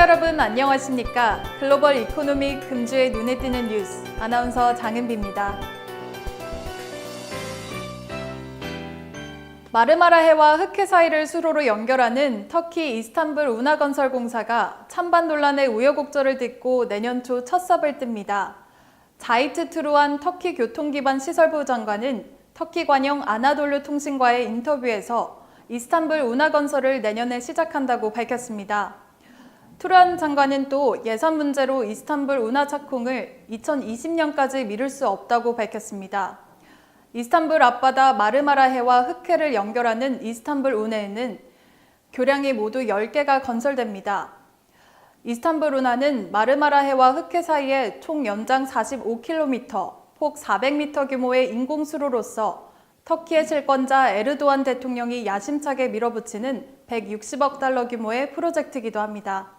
여러분 안녕하십니까? 글로벌 이코노미 금주의 눈에 띄는 뉴스 아나운서 장은비입니다. 마르마라 해와 흑해 사이를 수로로 연결하는 터키 이스탄불 운하건설공사가 찬반 논란의 우여곡절을 딛고 내년 초 첫 삽을 뜹니다. 자이트 트루안 터키 교통기반 시설부 장관은 터키 관영 아나돌루 통신과의 인터뷰에서 이스탄불 운하건설을 내년에 시작한다고 밝혔습니다. 투란 장관은 또 예산 문제로 이스탄불 운하 착공을 2020년까지 미룰 수 없다고 밝혔습니다. 이스탄불 앞바다 마르마라해와 흑해를 연결하는 이스탄불 운해에는 교량이 모두 10개가 건설됩니다. 이스탄불 운하는 마르마라해와 흑해 사이에 총 연장 45km, 폭 400m 규모의 인공수로로서 터키의 실권자 에르도안 대통령이 야심차게 밀어붙이는 160억 달러 규모의 프로젝트이기도 합니다.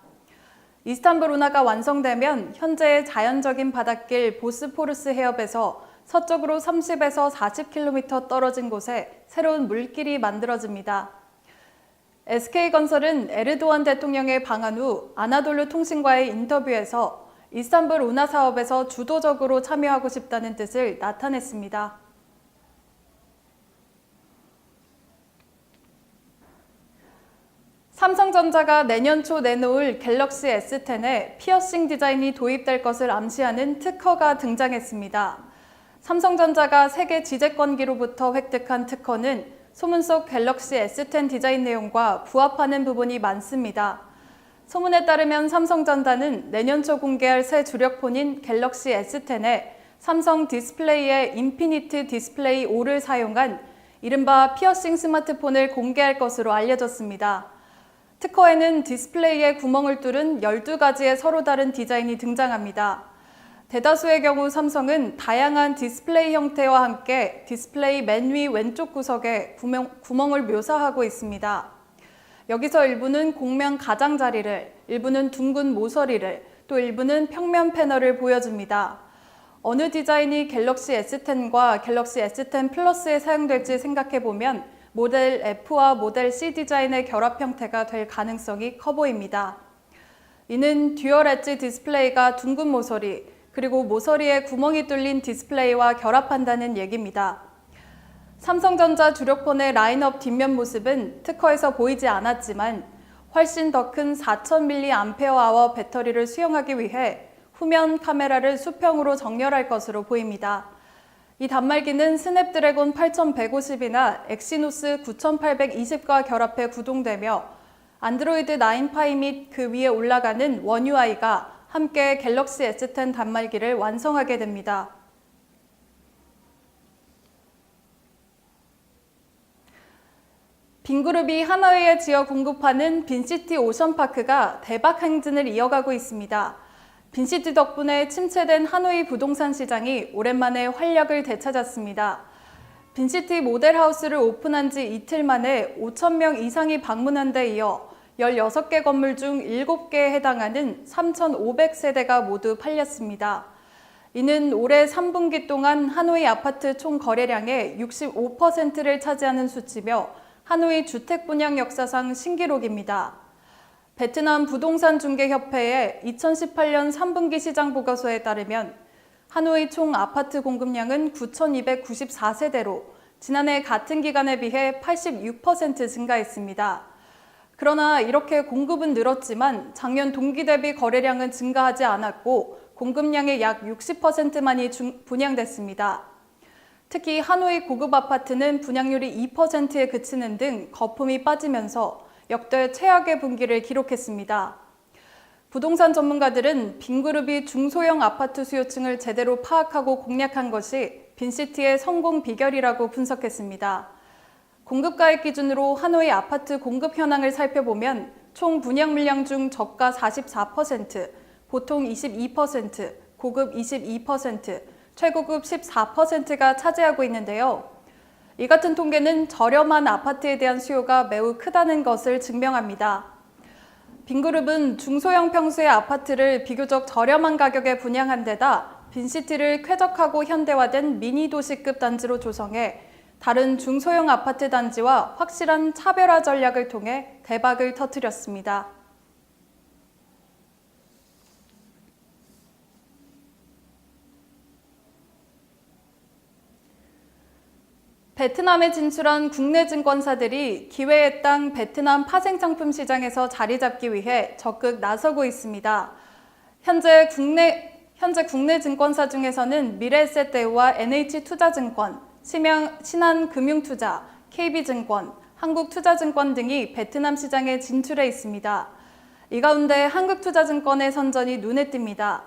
이스탄불 운하가 완성되면 현재의 자연적인 바닷길 보스포르스 해협에서 서쪽으로 30에서 40km 떨어진 곳에 새로운 물길이 만들어집니다. SK건설은 에르도안 대통령의 방한 후 아나돌루 통신과의 인터뷰에서 이스탄불 운하 사업에서 주도적으로 참여하고 싶다는 뜻을 나타냈습니다. 삼성전자가 내년 초 내놓을 갤럭시 S10에 피어싱 디자인이 도입될 것을 암시하는 특허가 등장했습니다. 삼성전자가 세계 지재권기로부터 획득한 특허는 소문 속 갤럭시 S10 디자인 내용과 부합하는 부분이 많습니다. 소문에 따르면 삼성전자는 내년 초 공개할 새 주력폰인 갤럭시 S10에 삼성 디스플레이의 인피니트 디스플레이 5를 사용한 이른바 피어싱 스마트폰을 공개할 것으로 알려졌습니다. 특허에는 디스플레이에 구멍을 뚫은 12가지의 서로 다른 디자인이 등장합니다. 대다수의 경우 삼성은 다양한 디스플레이 형태와 함께 디스플레이 맨 위 왼쪽 구석에 구멍, 구멍을 묘사하고 있습니다. 여기서 일부는 곡면 가장자리를, 일부는 둥근 모서리를, 또 일부는 평면 패널을 보여줍니다. 어느 디자인이 갤럭시 S10과 갤럭시 S10 플러스에 사용될지 생각해 보면 모델 F와 모델 C 디자인의 결합 형태가 될 가능성이 커 보입니다. 이는 듀얼 엣지 디스플레이가 둥근 모서리, 그리고 모서리에 구멍이 뚫린 디스플레이와 결합한다는 얘기입니다. 삼성전자 주력폰의 라인업 뒷면 모습은 특허에서 보이지 않았지만 훨씬 더 큰 4000mAh 배터리를 수용하기 위해 후면 카메라를 수평으로 정렬할 것으로 보입니다. 이 단말기는 스냅드래곤 8150이나 엑시노스 9820과 결합해 구동되며 안드로이드 9 파이 및 그 위에 올라가는 원 UI가 함께 갤럭시 S10 단말기를 완성하게 됩니다. 빈그룹이 하나회에 지어 공급하는 빈시티 오션파크가 대박 행진을 이어가고 있습니다. 빈시티 덕분에 침체된 하노이 부동산 시장이 오랜만에 활력을 되찾았습니다. 빈시티 모델하우스를 오픈한 지 이틀 만에 5,000명 이상이 방문한 데 이어 16개 건물 중 7개에 해당하는 3,500세대가 모두 팔렸습니다. 이는 올해 3분기 동안 하노이 아파트 총 거래량의 65%를 차지하는 수치며 하노이 주택 분양 역사상 신기록입니다. 베트남 부동산 중개협회의 2018년 3분기 시장 보고서에 따르면 하노이 총 아파트 공급량은 9,294세대로 지난해 같은 기간에 비해 86% 증가했습니다. 그러나 이렇게 공급은 늘었지만 작년 동기 대비 거래량은 증가하지 않았고 공급량의 약 60%만이 분양됐습니다. 특히 하노이 고급 아파트는 분양률이 2%에 그치는 등 거품이 빠지면서 역대 최악의 분기를 기록했습니다. 부동산 전문가들은 빈그룹이 중소형 아파트 수요층을 제대로 파악하고 공략한 것이 빈시티의 성공 비결이라고 분석했습니다. 공급가액 기준으로 하노이 아파트 공급 현황을 살펴보면 총 분양 물량 중 저가 44%, 보통 22%, 고급 22%, 최고급 14%가 차지하고 있는데요. 이 같은 통계는 저렴한 아파트에 대한 수요가 매우 크다는 것을 증명합니다. 빈그룹은 중소형 평수의 아파트를 비교적 저렴한 가격에 분양한 데다 빈시티를 쾌적하고 현대화된 미니 도시급 단지로 조성해 다른 중소형 아파트 단지와 확실한 차별화 전략을 통해 대박을 터뜨렸습니다. 베트남에 진출한 국내 증권사들이 기회의 땅 베트남 파생 상품 시장에서 자리 잡기 위해 적극 나서고 있습니다. 현재 국내 현재 국내 증권사 중에서는 미래에셋대우와 NH투자증권, 심양, 신한금융투자, KB증권, 한국투자증권 등이 베트남 시장에 진출해 있습니다. 이 가운데 한국투자증권의 선전이 눈에 띕니다.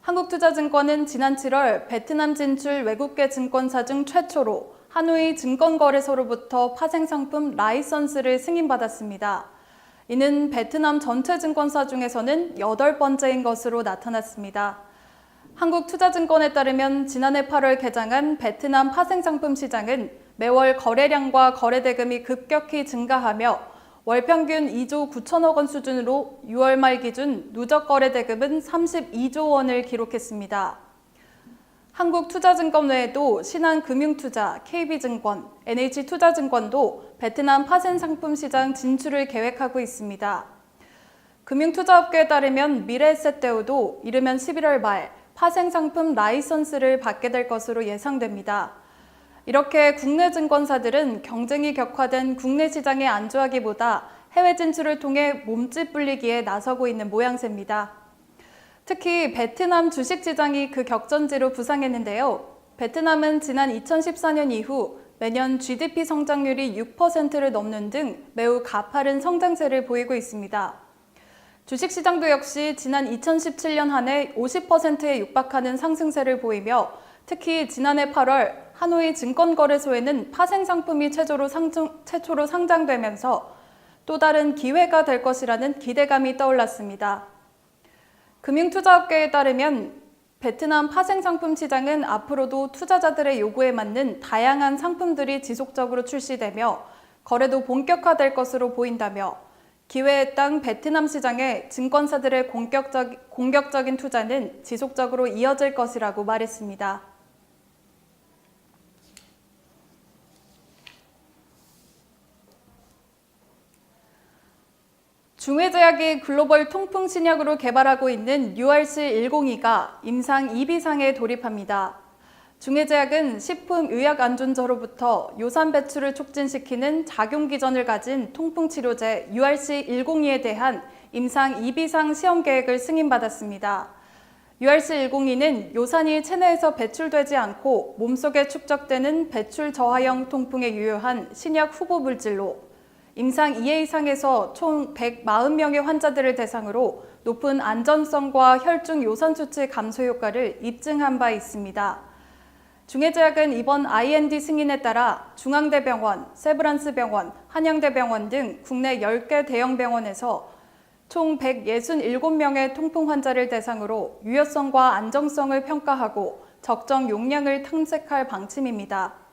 한국투자증권은 지난 7월 베트남 진출 외국계 증권사 중 최초로 하노이 증권거래소로부터 파생상품 라이선스를 승인받았습니다. 이는 베트남 전체 증권사 중에서는 여덟 번째인 것으로 나타났습니다. 한국투자증권에 따르면 지난해 8월 개장한 베트남 파생상품 시장은 매월 거래량과 거래대금이 급격히 증가하며 월 평균 2조 9천억 원 수준으로 6월 말 기준 누적 거래 대금은 32조 원을 기록했습니다. 한국투자증권 외에도 신한금융투자, KB증권, NH투자증권도 베트남 파생 상품 시장 진출을 계획하고 있습니다. 금융투자업계에 따르면 미래에셋대우도 이르면 11월 말 파생 상품 라이선스를 받게 될 것으로 예상됩니다. 이렇게 국내 증권사들은 경쟁이 격화된 국내 시장에 안주하기보다 해외 진출을 통해 몸집 불리기에 나서고 있는 모양새입니다. 특히 베트남 주식 시장이 그 격전지로 부상했는데요. 베트남은 지난 2014년 이후 매년 GDP 성장률이 6%를 넘는 등 매우 가파른 성장세를 보이고 있습니다. 주식시장도 역시 지난 2017년 한 해 50%에 육박하는 상승세를 보이며 특히 지난해 8월 하노이 증권거래소에는 파생 상품이 최초로, 상중, 최초로 상장되면서 또 다른 기회가 될 것이라는 기대감이 떠올랐습니다. 금융투자업계에 따르면 베트남 파생 상품 시장은 앞으로도 투자자들의 요구에 맞는 다양한 상품들이 지속적으로 출시되며 거래도 본격화될 것으로 보인다며 기회의 땅 베트남 시장에 증권사들의 공격적, 공격적인 투자는 지속적으로 이어질 것이라고 말했습니다. 중해제약이 글로벌 통풍 신약으로 개발하고 있는 URC102가 임상 2비상에 돌입합니다. 중해제약은 식품 의약 안전처로부터 요산 배출을 촉진시키는 작용 기전을 가진 통풍 치료제 URC102에 대한 임상 2비상 시험 계획을 승인받았습니다. URC102는 요산이 체내에서 배출되지 않고 몸속에 축적되는 배출 저하형 통풍에 유효한 신약 후보 물질로 임상 2회 이상에서 총 140명의 환자들을 대상으로 높은 안전성과 혈중 요산 수치 감소 효과를 입증한 바 있습니다. 중해제약은 이번 IND 승인에 따라 중앙대병원, 세브란스병원, 한양대병원 등 국내 10개 대형 병원에서 총 167명의 통풍 환자를 대상으로 유효성과 안정성을 평가하고 적정 용량을 탐색할 방침입니다.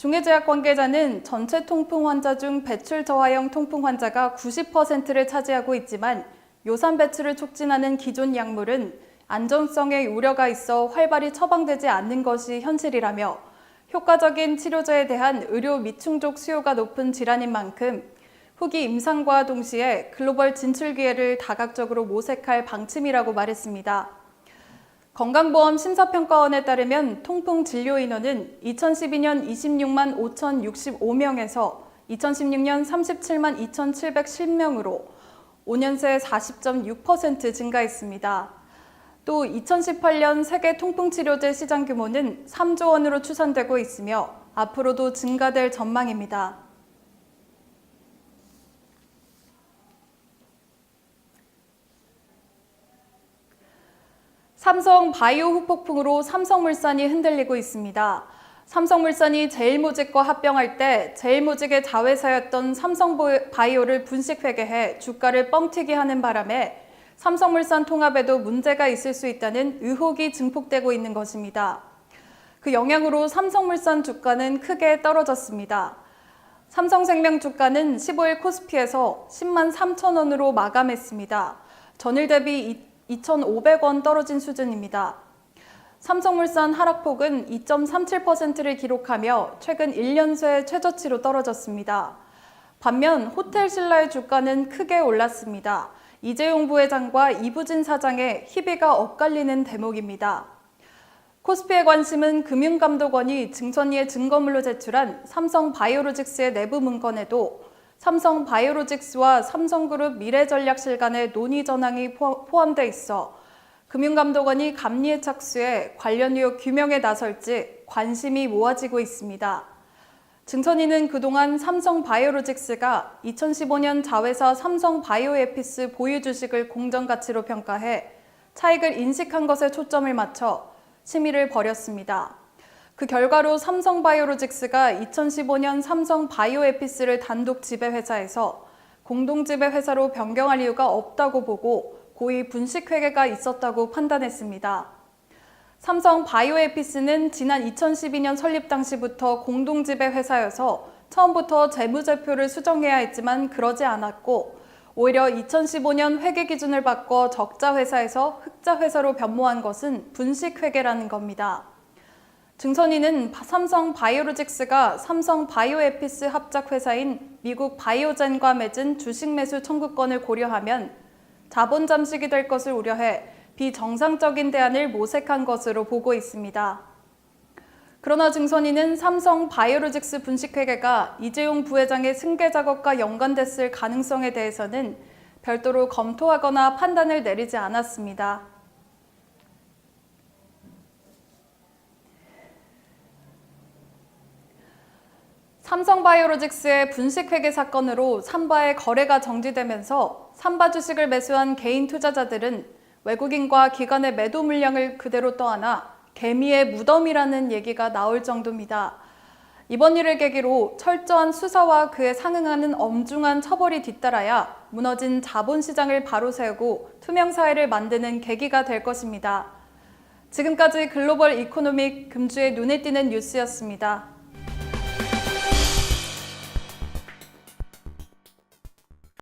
중해제약 관계자는 전체 통풍 환자 중 배출 저하형 통풍 환자가 90%를 차지하고 있지만 요산 배출을 촉진하는 기존 약물은 안전성에 우려가 있어 활발히 처방되지 않는 것이 현실이라며 효과적인 치료제에 대한 의료 미충족 수요가 높은 질환인 만큼 후기 임상과 동시에 글로벌 진출 기회를 다각적으로 모색할 방침이라고 말했습니다. 건강보험 심사평가원에 따르면 통풍 진료 인원은 2012년 26만 5,065명에서 2016년 37만 2,710명으로 5년 새 40.6% 증가했습니다. 또 2018년 세계 통풍치료제 시장 규모는 3조 원으로 추산되고 있으며 앞으로도 증가될 전망입니다. 삼성 바이오 후폭풍으로 삼성물산이 흔들리고 있습니다. 삼성물산이 제일모직과 합병할 때 제일모직의 자회사였던 삼성바이오를 분식회계해 주가를 뻥튀기 하는 바람에 삼성물산 통합에도 문제가 있을 수 있다는 의혹이 증폭되고 있는 것입니다. 그 영향으로 삼성물산 주가는 크게 떨어졌습니다. 삼성생명 주가는 15일 코스피에서 10만 3천 원으로 마감했습니다. 전일 대비 2,500원 떨어진 수준입니다. 삼성물산 하락폭은 2.37%를 기록하며 최근 1년 새 최저치로 떨어졌습니다. 반면 호텔 신라의 주가는 크게 올랐습니다. 이재용 부회장과 이부진 사장의 희비가 엇갈리는 대목입니다. 코스피의 관심은 금융감독원이 증천위에 증거물로 제출한 삼성 바이오로직스의 내부 문건에도 삼성 바이오로직스와 삼성그룹 미래전략실 간의 논의 전황이 포- 포함돼 있어 금융감독원이 감리의 착수에 관련 의혹 규명에 나설지 관심이 모아지고 있습니다. 증천위는 그동안 삼성 바이오로직스가 2015년 자회사 삼성 바이오에피스 보유 주식을 공정 가치로 평가해 차익을 인식한 것에 초점을 맞춰 심의를 벌였습니다. 그 결과로 삼성 바이오로직스가 2015년 삼성 바이오에피스를 단독 지배 회사에서 공동 지배 회사로 변경할 이유가 없다고 보고 고의 분식 회계가 있었다고 판단했습니다. 삼성 바이오에피스는 지난 2012년 설립 당시부터 공동 지배 회사여서 처음부터 재무제표를 수정해야 했지만 그러지 않았고 오히려 2015년 회계 기준을 바꿔 적자 회사에서 흑자 회사로 변모한 것은 분식 회계라는 겁니다. 증선위는 삼성 바이오로직스가 삼성 바이오에피스 합작 회사인 미국 바이오젠과 맺은 주식 매수 청구권을 고려하면 자본 잠식이 될 것을 우려해 비정상적인 대안을 모색한 것으로 보고 있습니다. 그러나 증선위는 삼성 바이오로직스 분식회계가 이재용 부회장의 승계 작업과 연관됐을 가능성에 대해서는 별도로 검토하거나 판단을 내리지 않았습니다. 삼성바이오로직스의 분식회계 사건으로 삼바의 거래가 정지되면서 삼바 주식을 매수한 개인 투자자들은 외국인과 기관의 매도 물량을 그대로 떠안아 개미의 무덤이라는 얘기가 나올 정도입니다. 이번 일을 계기로 철저한 수사와 그에 상응하는 엄중한 처벌이 뒤따라야 무너진 자본시장을 바로 세우고 투명 사회를 만드는 계기가 될 것입니다. 지금까지 글로벌 이코노믹 금주의 눈에 띄는 뉴스였습니다.